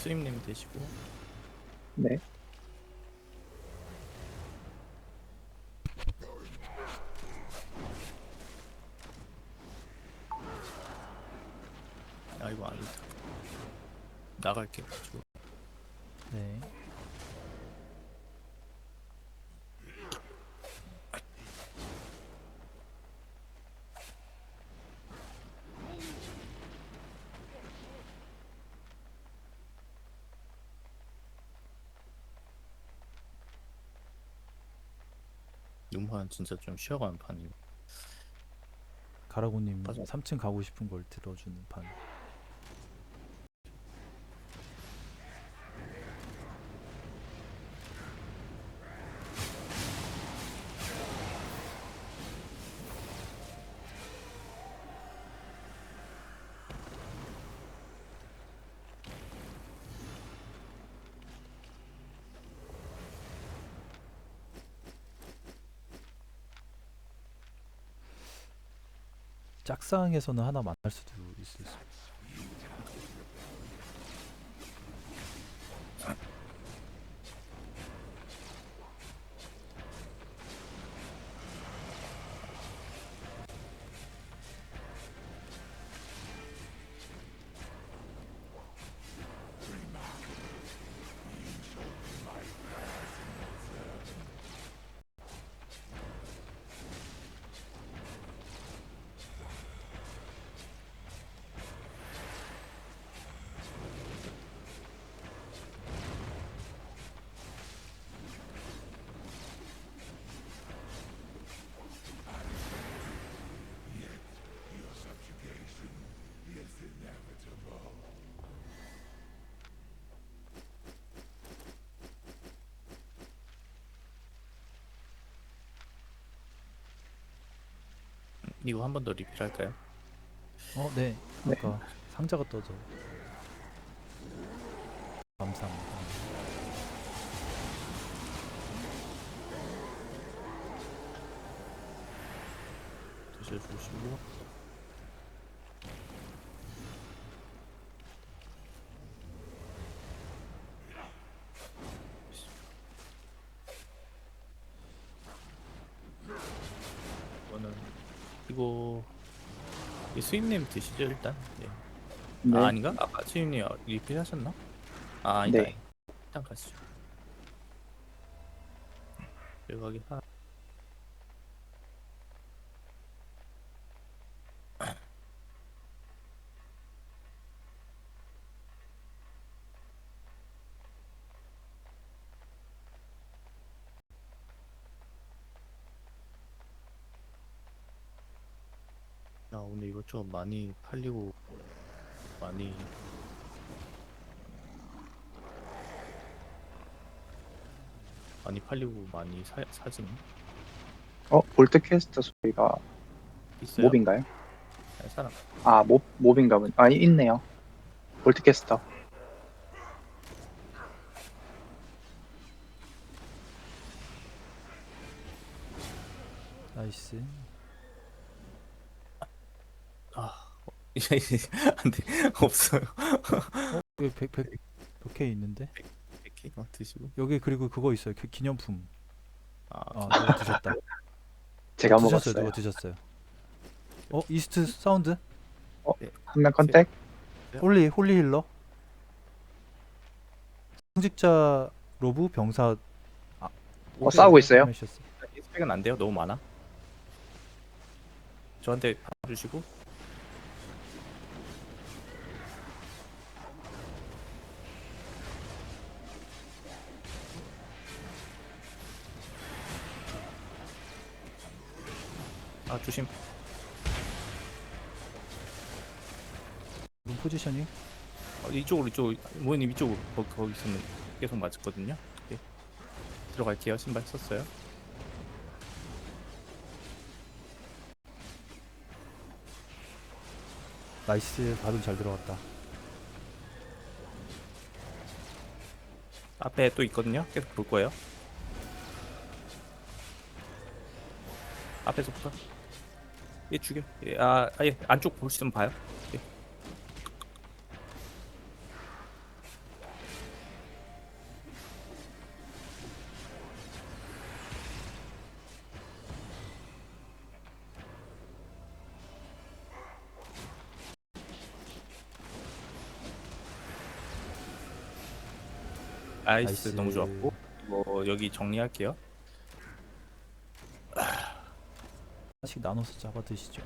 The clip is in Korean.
수임님 되시고 네. 아 이거 아니다 나갈게 가지고 네. 눈판 진짜 좀 쉬어가는 판이고 가라고님 맞아. 3층 가고 싶은 걸 들어주는 판. 짝상에서는 하나 만날 수도 있을 수. 이거 한 번 더 리필할까요? 어, 네. 네. 아까 상자가 떠져. 감사합니다. 드셔주시고 이거는 이거 이 수임님 드시죠 일단 네. 네. 아 아닌가? 아까 수임님 리필 하셨나? 아 아니다 네. 일단 가시죠 여기 하야 좀 많이 팔리고 많이 많이 팔리고 많이 사, 사진 어, 볼트 캐스트 소리가 있어요? 몹인가요? 아니, 사람 아, 몹, 몹인가 보네. 아니, 있네요. 볼트 캐스터. 나이스. 아 안돼 없어요 어, 여기 100, 100, 100K 있는데? 이렇게 어, 드시고 여기 그리고 그거 있어요. 그 기념품. 아 아, 누가 드셨다. 제가 드셨어요. 먹었어요. 누가 드셨어요. 어, 이스트 사운드? 한명 컨택? 홀리 홀리 힐러. 성직자 로브 병사 어, 싸우고 있어요? 스펙은 안 돼요 너무 많아 저한테 봐주시고 아 조심. 룸 포지셔닝. 어, 이쪽으로 이쪽 모현님 이쪽으로. 거기, 거기 있으면 계속 맞았거든요. 네. 들어갈게요. 신발 썼어요. 나이스. 바로 잘 들어갔다. 앞에 또 있거든요. 계속 볼 거예요. 앞에서 보자 얘 죽여. 얘, 아, 아예 안쪽 볼 수 있으면 봐요. 예. 아이스 아이스. 너무 좋았고 뭐 여기 정리할게요. 하나씩 나눠서 잡아 드시죠